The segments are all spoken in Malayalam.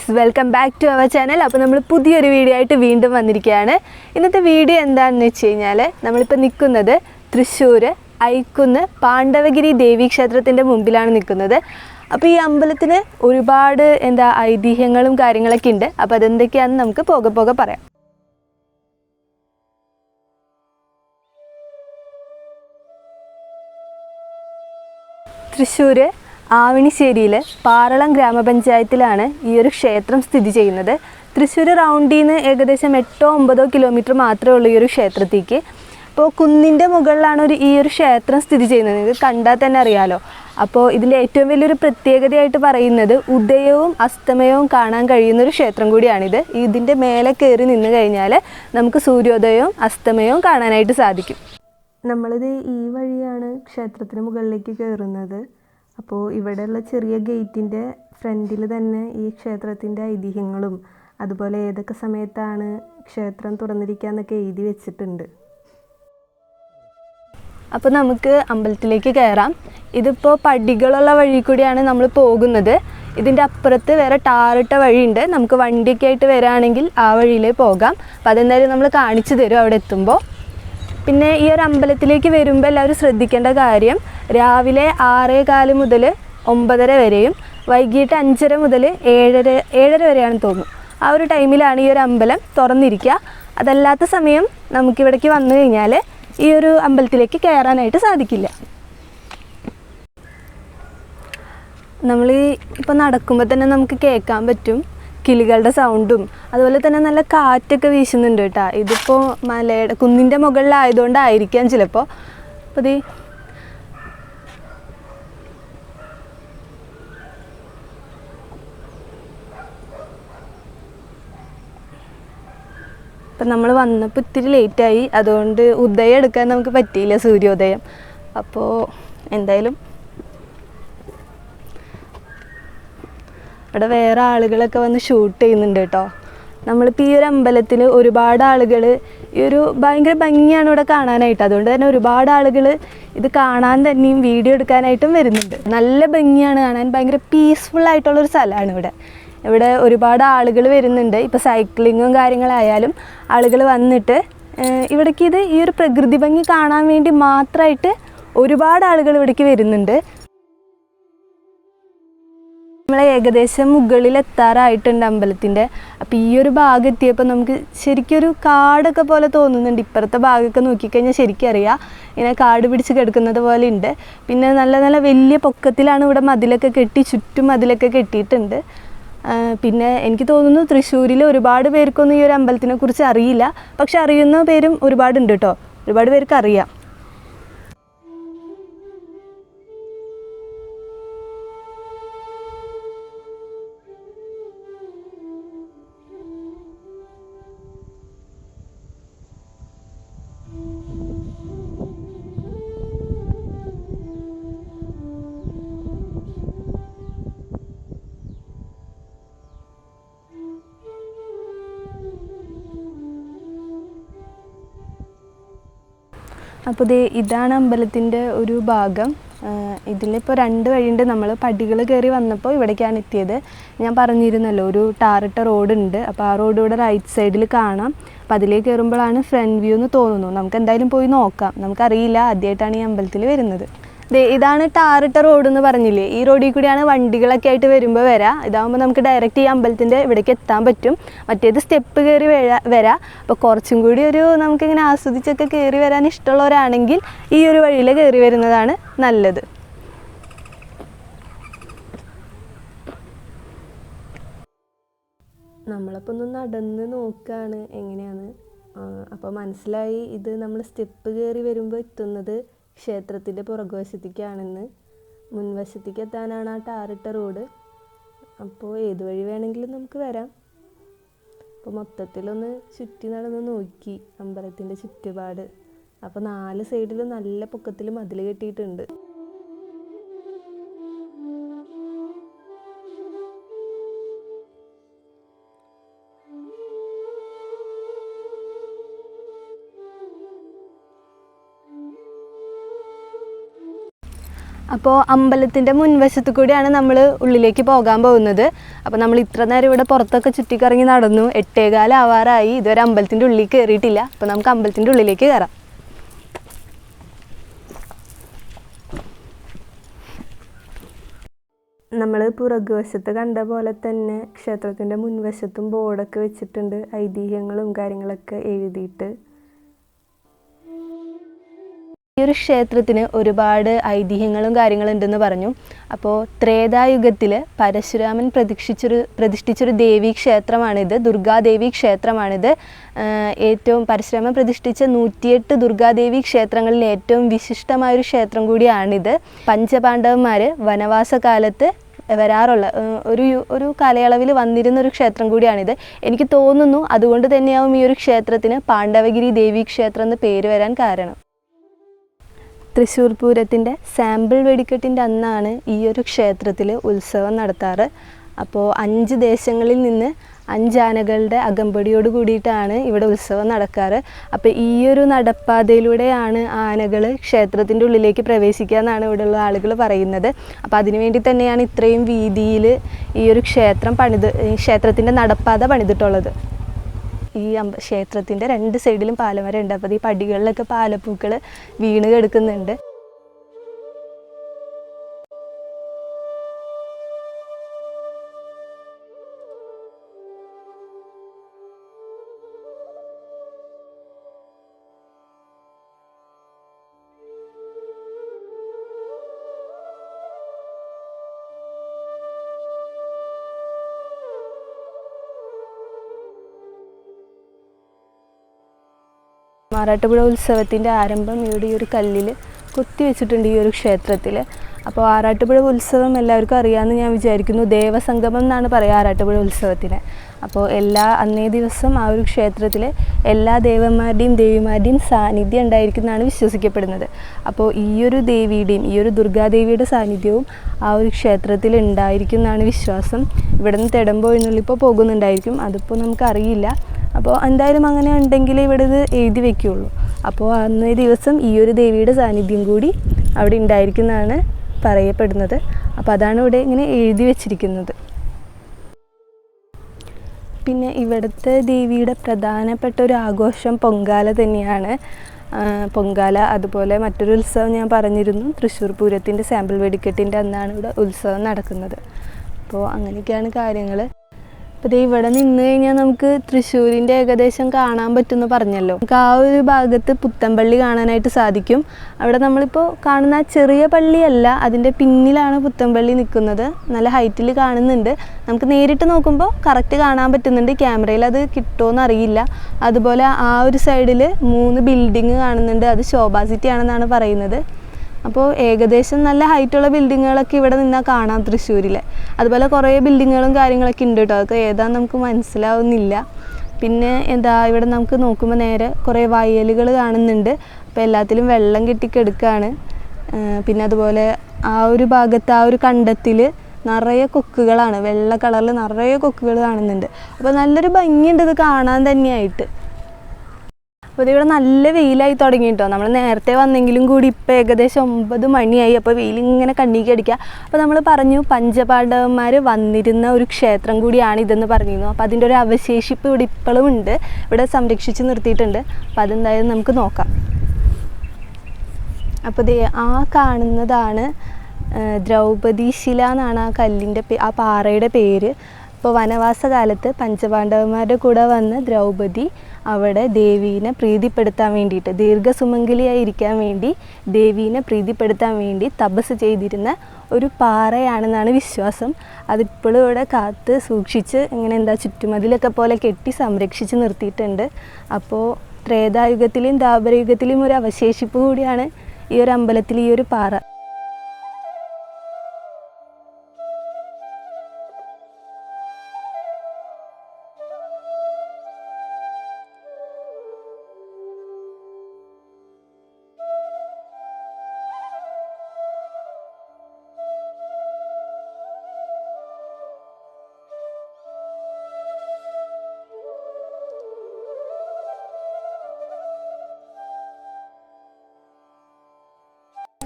Guys welcome back to our channel അപ്പോൾ നമ്മൾ പുതിയൊരു വീഡിയോ ആയിട്ട് വീണ്ടും വന്നിരിക്കുകയാണ്. ഇന്നത്തെ വീഡിയോ എന്താണെന്ന് വെച്ച് കഴിഞ്ഞാൽ നമ്മളിപ്പോൾ നിൽക്കുന്നത് തൃശ്ശൂർ ഐക്കുന്ന് പാണ്ഡവഗിരി ദേവി ക്ഷേത്രത്തിന്റെ മുമ്പിലാണ് നിൽക്കുന്നത്. അപ്പോൾ ഈ അമ്പലത്തിന് ഒരുപാട് എന്താ ഐതിഹ്യങ്ങളും കാര്യങ്ങളൊക്കെ ഉണ്ട്. അപ്പോൾ അതെന്തൊക്കെയാണെന്ന് നമുക്ക് പോകെ പോകെ പറയാം. തൃശ്ശൂർ ആവണിശ്ശേരിയിൽ പാറളം ഗ്രാമപഞ്ചായത്തിലാണ് ഈ ഒരു ക്ഷേത്രം സ്ഥിതി ചെയ്യുന്നത്. തൃശ്ശൂർ റൗണ്ടിൽ നിന്ന് ഏകദേശം എട്ടോ ഒമ്പതോ കിലോമീറ്റർ മാത്രമേ ഉള്ളൂ ഈ ഒരു ക്ഷേത്രത്തേക്ക്. അപ്പോൾ കുന്നിന്റെ മുകളിലാണ് ഒരു ഈ ഒരു ക്ഷേത്രം സ്ഥിതി ചെയ്യുന്നത്. നിങ്ങൾക്ക് കണ്ടാൽ തന്നെ അറിയാലോ. അപ്പോൾ ഇതിന്റെ ഏറ്റവും വലിയൊരു പ്രത്യേകതയായിട്ട് പറയുന്നത് ഉദയവും അസ്തമയവും കാണാൻ കഴിയുന്ന ഒരു ക്ഷേത്രം കൂടിയാണിത്. ഇതിന്റെ മേലെ കയറി നിന്ന് കഴിഞ്ഞാൽ നമുക്ക് സൂര്യോദയവും അസ്തമയവും കാണാനായിട്ട് സാധിക്കും. നമ്മളിത് ഈ വഴിയാണ് ക്ഷേത്രത്തിന് മുകളിലേക്ക് കയറുന്നത്. അപ്പോൾ ഇവിടെയുള്ള ചെറിയ ഗേറ്റിന്റെ ഫ്രണ്ടിൽ തന്നെ ഈ ക്ഷേത്രത്തിന്റെ ഐതിഹ്യങ്ങളും അതുപോലെ ഏതൊക്കെ സമയത്താണ് ക്ഷേത്രം തുറന്നിരിക്കുക എന്നൊക്കെ എഴുതി വെച്ചിട്ടുണ്ട്. അപ്പോൾ നമുക്ക് അമ്പലത്തിലേക്ക് കയറാം. ഇതിപ്പോൾ പടികളുള്ള വഴി കൂടിയാണ് നമ്മൾ പോകുന്നത്. ഇതിന്റെ അപ്പുറത്ത് വേറെ ടാറിട്ട വഴിയുണ്ട്. നമുക്ക് വണ്ടിയൊക്കെ ആയിട്ട് വരാണെങ്കിൽ ആ വഴിയിലേ പോകാം. അപ്പോൾ അതെന്തായാലും നമ്മൾ കാണിച്ചു തരും അവിടെ എത്തുമ്പോൾ. പിന്നെ ഈ ഒരു അമ്പലത്തിലേക്ക് വരുമ്പോൾ എല്ലാവരും ശ്രദ്ധിക്കേണ്ട കാര്യം രാവിലെ ആറേ കാൽ മുതൽ ഒമ്പതര വരെയും വൈകിട്ട് അഞ്ചര മുതൽ ഏഴര ഏഴര വരെയാണ് തോന്നുന്നു ആ ഒരു ടൈമിലാണ് ഈ ഒരു അമ്പലം തുറന്നിരിക്കുക അതല്ലാത്ത സമയം നമുക്കിവിടേക്ക് വന്നു കഴിഞ്ഞാൽ ഈ ഒരു അമ്പലത്തിലേക്ക് കയറാനായിട്ട് സാധിക്കില്ല. നമ്മൾ ഇപ്പോൾ നടക്കുമ്പോൾ തന്നെ നമുക്ക് കേൾക്കാൻ പറ്റും. കിളികളുടെ സൗണ്ടും അതുപോലെ തന്നെ നല്ല കാറ്റൊക്കെ വീശുന്നുണ്ട് കേട്ടോ. ഇതിപ്പോൾ മലയുടെ കുന്നിന്റെ മുകളിലായതുകൊണ്ടായിരിക്കാം ചിലപ്പോൾ അപ്പോൾ ഇത് അപ്പം നമ്മൾ വന്നപ്പോൾ ഇത്തിരി ലേറ്റായി അതുകൊണ്ട് ഉദയം എടുക്കാൻ നമുക്ക് പറ്റിയില്ല സൂര്യോദയം. അപ്പോൾ എന്തായാലും ഇവിടെ വേറെ ആളുകളൊക്കെ വന്ന് ഷൂട്ട് ചെയ്യുന്നുണ്ട് കേട്ടോ. നമ്മളിപ്പോൾ ഈ ഒരു അമ്പലത്തിൽ ഒരുപാട് ആളുകൾ ഈ ഒരു ഭയങ്കര ഭംഗിയാണ് ഇവിടെ കാണാനായിട്ട്. അതുകൊണ്ട് തന്നെ ഒരുപാട് ആളുകൾ ഇത് കാണാൻ തന്നെയും വീഡിയോ എടുക്കാനായിട്ടും വരുന്നുണ്ട്. നല്ല ഭംഗിയാണ് കാണാൻ. ഭയങ്കര പീസ്ഫുൾ ആയിട്ടുള്ള ഒരു സ്ഥലമാണ് ഇവിടെ. ഇവിടെ ഒരുപാട് ആളുകൾ വരുന്നുണ്ട്. ഇപ്പോൾ സൈക്ലിങ്ങും കാര്യങ്ങളായാലും ആളുകൾ വന്നിട്ട് ഇവിടേക്ക് ഇത് ഈ ഒരു പ്രകൃതി ഭംഗി കാണാൻ വേണ്ടി മാത്രമായിട്ട് ഒരുപാട് ആളുകൾ ഇവിടേക്ക് വരുന്നുണ്ട്. നമ്മൾ ഏകദേശം മുകളിൽ എത്താറായിട്ടുണ്ട് അമ്പലത്തിന്റെ. അപ്പോൾ ഈ ഒരു ഭാഗം എത്തിയപ്പോൾ നമുക്ക് ശരിക്കും ഒരു കാടൊക്കെ പോലെ തോന്നുന്നുണ്ട്. ഇപ്പുറത്തെ ഭാഗമൊക്കെ നോക്കിക്കഴിഞ്ഞാൽ ശരിക്കും അറിയാം. ഇങ്ങനെ കാട് പിടിച്ച് കിടക്കുന്നത് പോലെ ഉണ്ട്. പിന്നെ നല്ല നല്ല വലിയ പൊക്കത്തിലാണ് ഇവിടെ മതിലൊക്കെ കെട്ടി ചുറ്റും മതിലൊക്കെ കെട്ടിയിട്ടുണ്ട്. പിന്നെ എനിക്ക് തോന്നുന്നു തൃശ്ശൂരിൽ ഒരുപാട് പേർക്കൊന്നും ഈ ഒരു അമ്പലത്തിനെ കുറിച്ച് അറിയില്ല. പക്ഷെ അറിയുന്ന പേരും ഒരുപാടുണ്ട് കേട്ടോ. ഒരുപാട് പേർക്ക് അറിയാം. അപ്പോൾ ഇത് ഇതാണ് അമ്പലത്തിന്റെ ഒരു ഭാഗം. ഇതിലിപ്പോൾ രണ്ട് വഴിയുണ്ട്. നമ്മൾ പടികൾ കയറി വന്നപ്പോൾ ഇവിടേക്കാണ് എത്തിയത്. ഞാൻ പറഞ്ഞിരുന്നല്ലോ ഒരു ടാറിട്ട റോഡ് ഉണ്ട് അപ്പോൾ ആ റോഡ് ഇവിടെ റൈറ്റ് സൈഡിൽ കാണാം. അപ്പോൾ അതിലേക്ക് കയറുമ്പോഴാണ് ഫ്രണ്ട് വ്യൂ എന്ന് തോന്നുന്നു. നമുക്ക് എന്തായാലും പോയി നോക്കാം. നമുക്കറിയില്ല ആദ്യമായിട്ടാണ് ഈ അമ്പലത്തിൽ വരുന്നത്. ഇതാണ് ടാറിട്ട റോഡ് എന്ന് പറഞ്ഞില്ലേ? ഈ റോഡിൽ കൂടിയാണ് വണ്ടികളൊക്കെ ആയിട്ട് വരുമ്പോൾ വരാം. ഇതാകുമ്പോൾ നമുക്ക് ഡയറക്റ്റ് ഈ അമ്പലത്തിന്റെ ഇവിടേക്ക് എത്താൻ പറ്റും. മറ്റേത് സ്റ്റെപ്പ് കയറി വരാ- അപ്പോൾ കുറച്ചും കൂടി ഒരു നമുക്കിങ്ങനെ ആസ്വദിച്ചൊക്കെ കയറി വരാൻ ഇഷ്ടമുള്ളവരാണെങ്കിൽ ഈ ഒരു വഴിയിൽ കയറി വരുന്നതാണ് നല്ലത്. നമ്മളപ്പോൾ ഒന്ന് നടന്ന് നോക്കുകയാണ് എങ്ങനെയാണ്. അപ്പോൾ മനസ്സിലായി ഇത് നമ്മൾ സ്റ്റെപ്പ് കയറി വരുമ്പോൾ എത്തുന്നത് ക്ഷേത്രത്തിന്റെ പുറകുവശത്തേക്കാണെന്ന്. മുൻവശത്തേക്ക് എത്താനാണ് ആ ടാറിട്ട റോഡ്. അപ്പോൾ ഏത് വഴി വേണമെങ്കിലും നമുക്ക് വരാം. അപ്പോൾ മൊത്തത്തിലൊന്ന് ചുറ്റി നടന്ന് നോക്കി. അമ്പലത്തിന്റെ ചുറ്റുപാട്. അപ്പോൾ നാല് സൈഡിലും നല്ല പൊക്കത്തിൽ മതിൽ കെട്ടിയിട്ടുണ്ട്. അപ്പോൾ അമ്പലത്തിന്റെ മുൻവശത്ത് കൂടിയാണ് നമ്മൾ ഉള്ളിലേക്ക് പോകാൻ പോകുന്നത്. അപ്പോൾ നമ്മൾ ഇത്ര നേരം ഇവിടെ പുറത്തൊക്കെ ചുറ്റിക്കറങ്ങി നടന്നു. എട്ടേകാലം ആവാറായി. ഇതുവരെ അമ്പലത്തിന്റെ ഉള്ളിൽ കയറിയിട്ടില്ല അപ്പോൾ നമുക്ക് അമ്പലത്തിന്റെ ഉള്ളിലേക്ക് കയറാം നമ്മൾ പുറകുവശത്ത് കണ്ട പോലെ തന്നെ ക്ഷേത്രത്തിന്റെ മുൻവശത്തും ബോർഡൊക്കെ വെച്ചിട്ടുണ്ട്. ഐതിഹ്യങ്ങളും കാര്യങ്ങളൊക്കെ എഴുതിയിട്ട്. ഈ ഒരു ക്ഷേത്രത്തിന് ഒരുപാട് ഐതിഹ്യങ്ങളും കാര്യങ്ങളും ഉണ്ടെന്ന് പറഞ്ഞു. അപ്പോൾ ത്രേതായുഗത്തിൽ പരശുരാമൻ പ്രതീക്ഷിച്ചൊരു പ്രതിഷ്ഠിച്ചൊരു ദേവീ ക്ഷേത്രമാണിത് ദുർഗാദേവി ക്ഷേത്രമാണിത്. ഏറ്റവും പരശുരാമൻ പ്രതിഷ്ഠിച്ച നൂറ്റിയെട്ട് ദുർഗാദേവി ക്ഷേത്രങ്ങളിൽ ഏറ്റവും വിശിഷ്ടമായൊരു ക്ഷേത്രം കൂടിയാണിത്. പഞ്ചപാണ്ഡവന്മാർ വനവാസ കാലത്ത് വരാറുള്ള ഒരു ഒരു കാലയളവിൽ വന്നിരുന്ന ഒരു ക്ഷേത്രം കൂടിയാണിത്. എനിക്ക് തോന്നുന്നു അതുകൊണ്ട് തന്നെയാവും ഈ ഒരു ക്ഷേത്രത്തിന് പാണ്ഡവഗിരി ദേവി ക്ഷേത്രം എന്ന് പേര് വരാൻ കാരണം. തൃശ്ശൂർ പൂരത്തിന്റെ സാമ്പിൾ വെടിക്കെട്ടിന്റെ അന്നാണ് ഈ ഒരു ക്ഷേത്രത്തിൽ ഉത്സവം നടത്താറ്. അപ്പോൾ അഞ്ച് ദേശങ്ങളിൽ നിന്ന് അഞ്ചാനകളുടെ അകമ്പടിയോട് കൂടിയിട്ടാണ് ഇവിടെ ഉത്സവം നടക്കാറ്. അപ്പോൾ ഈ ഒരു നടപ്പാതയിലൂടെയാണ് ആനകൾ ക്ഷേത്രത്തിന്റെ ഉള്ളിലേക്ക് പ്രവേശിക്കുക എന്നാണ് ഇവിടെയുള്ള ആളുകൾ പറയുന്നത്. അപ്പോൾ അതിനുവേണ്ടി തന്നെയാണ് ഇത്രയും വീതിയിൽ ഈ ഒരു ക്ഷേത്രം പണിത് ക്ഷേത്രത്തിന്റെ നടപ്പാത പണിതിട്ടുള്ളത്. ഈ അമ്പ ക്ഷേത്രത്തിന്റെ രണ്ട് സൈഡിലും പാലമരം ഉണ്ട്. അപ്പോൾ ഈ പടികളിലൊക്കെ പാലപ്പൂക്കൾ വീണ് കിടക്കുന്നുണ്ട്. മാറാട്ടുപുഴ ഉത്സവത്തിന്റെ ആരംഭം ഇവിടെ ഈ ഒരു കല്ലിൽ കൊത്തി വെച്ചിട്ടുണ്ട് ഈ ഒരു ക്ഷേത്രത്തിൽ. അപ്പോൾ ആറാട്ടുപുഴ ഉത്സവം എല്ലാവർക്കും അറിയാമെന്ന് ഞാൻ വിചാരിക്കുന്നു. ദേവസംഗമം എന്നാണ് പറയുക ആറാട്ടുപുഴ ഉത്സവത്തിന്. അപ്പോൾ എല്ലാ അന്നേ ദിവസം ആ ഒരു ക്ഷേത്രത്തിൽ എല്ലാ ദേവന്മാരുടെയും ദേവിമാരുടെയും സാന്നിധ്യം ഉണ്ടായിരിക്കുന്നതാണ് വിശ്വസിക്കപ്പെടുന്നത്. അപ്പോൾ ഈ ഒരു ദേവിയുടെയും ഈ ഒരു ദുർഗാദേവിയുടെ സാന്നിധ്യവും ആ ഒരു ക്ഷേത്രത്തിൽ ഉണ്ടായിരിക്കും എന്നാണ് വിശ്വാസം ഇവിടെ നിന്ന് തെടമ്പോ പോകുന്നുണ്ടായിരിക്കും. അതിപ്പോൾ നമുക്കറിയില്ല. അപ്പോൾ എന്തായാലും അങ്ങനെ ഉണ്ടെങ്കിൽ ഇവിടെ ഇത് എഴുതി വെക്കുകയുള്ളൂ. അപ്പോൾ അന്നേ ദിവസം ഈ ഒരു ദേവിയുടെ സാന്നിധ്യം കൂടി അവിടെ ഉണ്ടായിരിക്കുന്നതാണ് പറയപ്പെടുന്നത്. അപ്പോൾ അതാണ് ഇവിടെ ഇങ്ങനെ എഴുതി വെച്ചിരിക്കുന്നത്. പിന്നെ ഇവിടുത്തെ ദേവിയുടെ പ്രധാനപ്പെട്ട ഒരു ആഘോഷം പൊങ്കാല തന്നെയാണ്. പൊങ്കാല അതുപോലെ മറ്റൊരു ഉത്സവം ഞാൻ പറഞ്ഞിരുന്നു. തൃശ്ശൂർ പൂരത്തിന്റെ സാമ്പിൾ വെടിക്കെട്ടിന്റെ അന്നാണ് ഇവിടെ ഉത്സവം നടക്കുന്നത്. അപ്പോൾ അങ്ങനെയൊക്കെയാണ് കാര്യങ്ങൾ. അപ്പോൾ ഇവിടെ നിന്ന് കഴിഞ്ഞാൽ നമുക്ക് തൃശ്ശൂരിന്റെ ഏകദേശം കാണാൻ പറ്റുമെന്ന് പറഞ്ഞല്ലോ. നമുക്ക് ആ ഒരു ഭാഗത്ത് പുത്തൻപള്ളി കാണാനായിട്ട് സാധിക്കും. അവിടെ നമ്മളിപ്പോൾ കാണുന്ന ചെറിയ പള്ളിയല്ല അതിന്റെ പിന്നിലാണ് പുത്തൻപള്ളി നിൽക്കുന്നത്. നല്ല ഹൈറ്റിൽ കാണുന്നുണ്ട്. നമുക്ക് നേരിട്ട് നോക്കുമ്പോൾ കറക്റ്റ് കാണാൻ പറ്റുന്നുണ്ട്. ക്യാമറയിൽ അത് കിട്ടുമോയെന്ന് അറിയില്ല. അതുപോലെ ആ ഒരു സൈഡിൽ മൂന്ന് ബിൽഡിങ് കാണുന്നുണ്ട്. അത് ശോഭാ സിറ്റി ആണെന്നാണ് പറയുന്നത്. അപ്പോൾ ഏകദേശം നല്ല ഹൈറ്റുള്ള ബിൽഡിങ്ങുകളൊക്കെ ഇവിടെ നിന്നാൽ കാണാം തൃശ്ശൂരിൽ അതുപോലെ കുറേ ബിൽഡിങ്ങുകളും കാര്യങ്ങളൊക്കെ ഉണ്ട് കേട്ടോ അതൊക്കെ ഏതാന്ന് നമുക്ക് മനസ്സിലാവുന്നില്ല. പിന്നെ എന്താ ഇവിടെ നമുക്ക് നോക്കുമ്പോൾ നേരെ കുറേ വയലുകൾ കാണുന്നുണ്ട്. അപ്പോൾ എല്ലാത്തിലും വെള്ളം കെട്ടിക്കെടുക്കുകയാണ് പിന്നെ അതുപോലെ ആ ഒരു ഭാഗത്ത് ആ ഒരു കണ്ടത്തിൽ നിറയെ കൊക്കുകളാണ്. വെള്ള കളറിൽ നിറയെ കൊക്കുകൾ കാണുന്നുണ്ട്. അപ്പോൾ നല്ലൊരു ഭംഗിയുണ്ട് ഇത് കാണാൻ തന്നെയായിട്ട്. അപ്പോൾ ഇതിവിടെ നല്ല വെയിലായി തുടങ്ങി കേട്ടോ നമ്മൾ നേരത്തെ വന്നെങ്കിലും കൂടി ഇപ്പോൾ ഏകദേശം ഒമ്പത് മണിയായി. അപ്പോൾ വെയിൽ ഇങ്ങനെ കണ്ണിക്ക് അടിക്കുക അപ്പോൾ നമ്മൾ പറഞ്ഞു പഞ്ചപാണ്ഡവന്മാർ വന്നിരുന്ന ഒരു ക്ഷേത്രം കൂടിയാണ് ഇതെന്ന് പറഞ്ഞിരുന്നു. അപ്പോൾ അതിന്റെ ഒരു അവശേഷിപ്പ് ഇവിടെ ഇപ്പോഴും ഉണ്ട്. ഇവിടെ സംരക്ഷിച്ച് നിർത്തിയിട്ടുണ്ട്. അപ്പോൾ അതെന്തായാലും നമുക്ക് നോക്കാം. അപ്പോൾ ദേ ആ കാണുന്നതാണ് ദ്രൗപദി ശില എന്നാണ് ആ കല്ലിന്റെ ആ പാറയുടെ പേര്. അപ്പോൾ വനവാസകാലത്ത് പഞ്ചപാണ്ഡവന്മാരുടെ കൂടെ വന്ന ദ്രൗപദി അവിടെ ദേവീനെ പ്രീതിപ്പെടുത്താൻ വേണ്ടിയിട്ട് ദീർഘസുമംഗലിയായിരിക്കാൻ വേണ്ടി ദേവീനെ പ്രീതിപ്പെടുത്താൻ വേണ്ടി തപസ് ചെയ്തിരുന്ന ഒരു പാറയാണെന്നാണ് വിശ്വാസം. അതിപ്പോഴും ഇവിടെ കാത്ത് സൂക്ഷിച്ച് ഇങ്ങനെ എന്താ ചുറ്റുമതിലൊക്കെ പോലെ കെട്ടി സംരക്ഷിച്ച് നിർത്തിയിട്ടുണ്ട്. അപ്പോൾ ത്രേതായുഗത്തിലെയും ദ്വാപരയുഗത്തിലെയും ഒരു അവശേഷിപ്പ് കൂടിയാണ് ഈ ഒരു അമ്പലത്തിൽ ഈ ഒരു പാറ.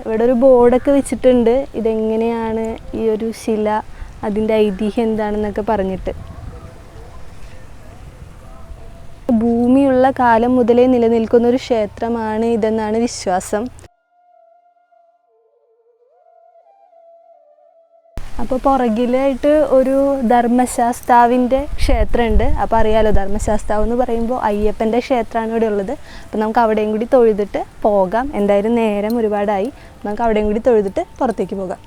ഇവിടെ ഒരു ബോർഡൊക്കെ വെച്ചിട്ടുണ്ട്. ഇതെങ്ങനെയാണ് ഈ ഒരു ശില അതിന്റെ ഐതിഹ്യം എന്താണെന്നൊക്കെ പറഞ്ഞിട്ട്. ഭൂമിയുള്ള കാലം മുതലേ നിലനിൽക്കുന്ന ഒരു ക്ഷേത്രമാണ് ഇതെന്നാണ് വിശ്വാസം. അപ്പോൾ പുറകിലായിട്ട് ഒരു ധർമ്മശാസ്താവിന്റെ ക്ഷേത്രമുണ്ട് അപ്പോൾ അറിയാലോ ധർമ്മശാസ്താവ് എന്ന് പറയുമ്പോൾ അയ്യപ്പന്റെ ക്ഷേത്രമാണ് ഇവിടെ ഉള്ളത്. അപ്പോൾ നമുക്ക് അവിടെയും കൂടി തൊഴുതിട്ട് പോകാം. എന്തായാലും നേരം ഒരുപാടായി. നമുക്ക് അവിടെയും കൂടി തൊഴുതിട്ട് പുറത്തേക്ക് പോകാം.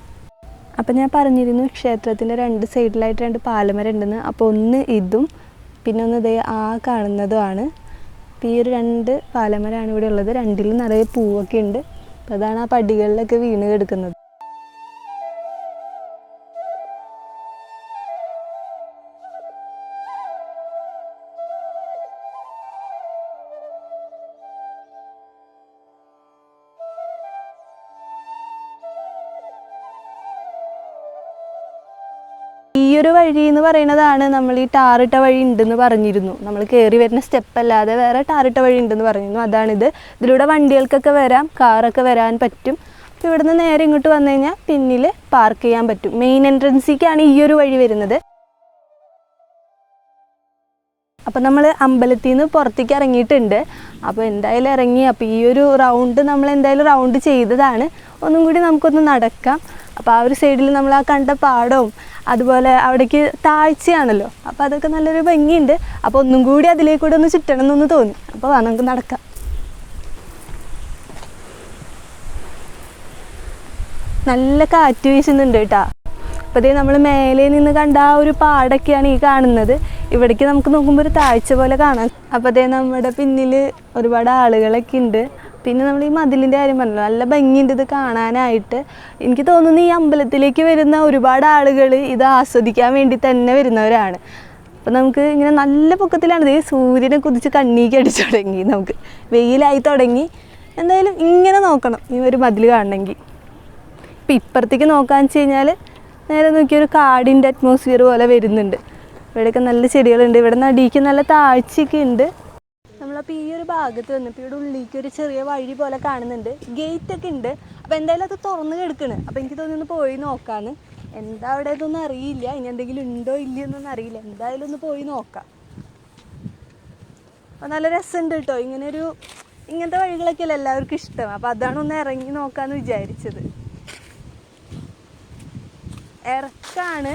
അപ്പോൾ ഞാൻ പറഞ്ഞിരുന്നു ക്ഷേത്രത്തിന്റെ രണ്ട് സൈഡിലായിട്ട് രണ്ട് പാലമരം ഉണ്ടെന്ന്. അപ്പോൾ ഒന്ന് ഇതും പിന്നെ ഒന്ന് ഇതേ ആ കാണുന്നതുമാണ്. ഈ ഒരു രണ്ട് പാലമരമാണ് ഇവിടെ ഉള്ളത്. രണ്ടിലും നിറയെ പൂവൊക്കെ ഉണ്ട്. അപ്പോൾ അതാണ് ആ പടികളിലൊക്കെ വീണ് കിടക്കുന്നത്. വഴി എന്ന് പറയുന്നതാണ് നമ്മൾ ഈ ടാറിട്ട വഴി ഉണ്ടെന്ന് പറഞ്ഞിരുന്നു. നമ്മൾ കയറി വരുന്ന സ്റ്റെപ്പ് അല്ലാതെ വേറെ ടാറിട്ട വഴി ഉണ്ടെന്ന് പറഞ്ഞിരുന്നു. അതാണിത്. ഇതിലൂടെ വണ്ടികൾക്കൊക്കെ വരാം കാറൊക്കെ വരാൻ പറ്റും. അപ്പോൾ ഇവിടുന്ന് നേരെ ഇങ്ങോട്ട് വന്നു കഴിഞ്ഞാൽ പിന്നിൽ പാർക്ക് ചെയ്യാൻ പറ്റും. മെയിൻ എൻട്രൻസിക്കാണ് ഈ ഒരു വഴി വരുന്നത്. അപ്പോൾ നമ്മൾ അമ്പലത്തിൽ നിന്ന് പുറത്തേക്ക് ഇറങ്ങിയിട്ടുണ്ട്. അപ്പോൾ എന്തായാലും ഇറങ്ങി. അപ്പോൾ ഈ ഒരു റൗണ്ട് നമ്മൾ എന്തായാലും റൗണ്ട് ചെയ്തതാണ്. ഒന്നും കൂടി നമുക്കൊന്ന് നടക്കാം. അപ്പോൾ ആ ഒരു സൈഡിൽ നമ്മൾ ആ കണ്ട പാടവും അതുപോലെ അവിടേക്ക് താഴ്ചയാണല്ലോ. അപ്പോൾ അതൊക്കെ നല്ലൊരു ഭംഗിയുണ്ട്. അപ്പോൾ ഒന്നും കൂടി അതിലേക്കൂടെ ഒന്ന് ചുറ്റണം എന്നൊന്ന് തോന്നി. അപ്പോൾ വാ നമുക്ക് നടക്കാം. നല്ല കാറ്റ് വീശുന്നുണ്ട് കേട്ടോ. അപ്പോൾ നമ്മൾ മേലെ നിന്ന് കണ്ട ആ ഒരു പാടൊക്കെയാണ് ഈ കാണുന്നത്. ഇവിടേക്ക് നമുക്ക് നോക്കുമ്പോൾ ഒരു താഴ്ച പോലെ കാണാം. അപ്പോൾ അതേ നമ്മുടെ പിന്നിൽ ഒരുപാട് ആളുകളൊക്കെ ഉണ്ട് പിന്നെ നമ്മൾ ഈ മതിലിന്റെ കാര്യം പറഞ്ഞല്ലോ നല്ല ഭംഗിയുണ്ട് ഇത് കാണാനായിട്ട്. എനിക്ക് തോന്നുന്നു ഈ അമ്പലത്തിലേക്ക് വരുന്ന ഒരുപാട് ആളുകൾ ഇത് ആസ്വദിക്കാൻ വേണ്ടി തന്നെ വരുന്നവരാണ്. അപ്പോൾ നമുക്ക് ഇങ്ങനെ നല്ല പൊക്കത്തിലാണ് ഇത് സൂര്യനെ കുതിച്ച് കണ്ണീക്ക് അടിച്ചു തുടങ്ങി നമുക്ക്. വെയിലായി തുടങ്ങി. എന്തായാലും ഇങ്ങനെ നോക്കണം ഈ ഒരു മതിൽ കാണണമെങ്കിൽ. ഇപ്പം ഇപ്പുറത്തേക്ക് നോക്കാന്ന് വെച്ച് കഴിഞ്ഞാൽ നേരെ നോക്കിയൊരു കാടിന്റെ അറ്റ്മോസ്ഫിയർ പോലെ വരുന്നുണ്ട്. ഇവിടെയൊക്കെ നല്ല ചെടികളുണ്ട്. ഇവിടെ നടിക്ക് നല്ല താഴ്ചയൊക്കെ ഉണ്ട്. നമ്മളപ്പോൾ ഈ ഒരു ഭാഗത്ത് വന്നപ്പോൾ ഇവിടെ ഉള്ളിലേക്ക് ഒരു ചെറിയ വഴി പോലെ കാണുന്നുണ്ട്. ഗേറ്റ് ഒക്കെ ഉണ്ട്. അപ്പോൾ എന്തായാലും അത് തുറന്ന് കിടക്കണ്. അപ്പോൾ എനിക്ക് തോന്നുന്നു പോയി നോക്കാന്ന്. എന്താ അവിടെ ഇതൊന്നും അറിയില്ല. ഇനി എന്തെങ്കിലും ഉണ്ടോ ഇല്ലയെന്നൊന്നും അറിയില്ല. എന്തായാലും ഒന്ന് പോയി നോക്കാം. അപ്പോൾ നല്ല രസമുണ്ട് കേട്ടോ. ഇങ്ങനൊരു ഇങ്ങനത്തെ വഴികളൊക്കെ അല്ലേ എല്ലാവർക്കും ഇഷ്ടം. അപ്പോൾ അതാണ് ഒന്ന് ഇറങ്ങി നോക്കാമെന്ന് വിചാരിച്ചത്. ഇറക്കാണ്.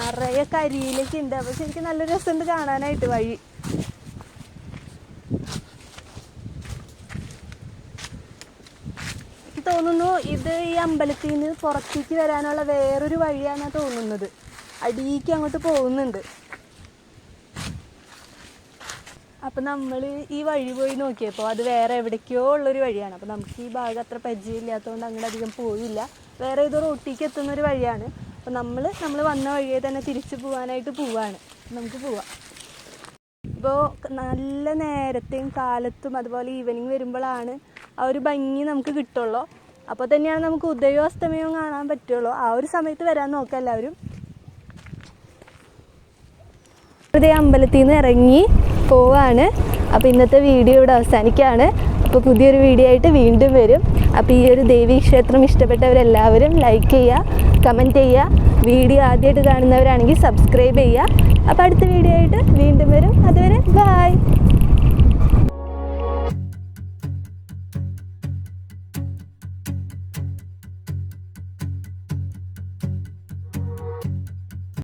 നിറയെ കരിയിലേക്ക് ഉണ്ട്. അപ്പൊ ശരിക്കും നല്ല രസമുണ്ട് കാണാനായിട്ട് വഴി. തോന്നുന്നു ഇത് ഈ അമ്പലത്തിൽ നിന്ന് പുറത്തേക്ക് വരാനുള്ള വേറൊരു വഴിയാണ് തോന്നുന്നത്. അടിയിക്ക് അങ്ങോട്ട് പോകുന്നുണ്ട്. അപ്പം നമ്മൾ ഈ വഴി പോയി നോക്കിയപ്പോൾ അത് വേറെ എവിടേക്കോ ഉള്ളൊരു വഴിയാണ്. അപ്പോൾ നമുക്ക് ഈ ഭാഗം അത്ര പരിചയമില്ലാത്തതുകൊണ്ട് അങ്ങനെ അധികം പോയില്ല. വേറെ ഏതോ റോട്ടിലേക്ക് എത്തുന്ന ഒരു വഴിയാണ്. അപ്പം നമ്മൾ നമ്മൾ വന്ന വഴിയെ തന്നെ തിരിച്ചു പോകാനായിട്ട് പോവാണ്. നമുക്ക് പോവാം. ഇപ്പോൾ നല്ല നേരത്തെയും കാലത്തും അതുപോലെ ഈവനിങ് വരുമ്പോഴാണ് ആ ഒരു ഭംഗി നമുക്ക് കിട്ടുള്ളൂ. അപ്പോൾ തന്നെയാണ് നമുക്ക് ഉദയോ അസ്തമയവും കാണാൻ പറ്റുള്ളൂ. ആ ഒരു സമയത്ത് വരാൻ നോക്കുക എല്ലാവരും. ഹൃദയ അമ്പലത്തിൽ നിന്ന് ഇറങ്ങി പോവാണ്. അപ്പോൾ ഇന്നത്തെ വീഡിയോ ഇവിടെ അവസാനിക്കുകയാണ് അപ്പോൾ പുതിയൊരു വീഡിയോ ആയിട്ട് വീണ്ടും വരും. അപ്പോൾ ഈ ഒരു ദേവീക്ഷേത്രം ഇഷ്ടപ്പെട്ടവരെല്ലാവരും ലൈക്ക് ചെയ്യുക. കമന്റ് ചെയ്യുക. വീഡിയോ ആദ്യമായിട്ട് കാണുന്നവരാണെങ്കിൽ സബ്സ്ക്രൈബ് ചെയ്യുക. അപ്പോൾ അടുത്ത വീഡിയോ ആയിട്ട് വീണ്ടും വരും. അതുവരെ ബായ്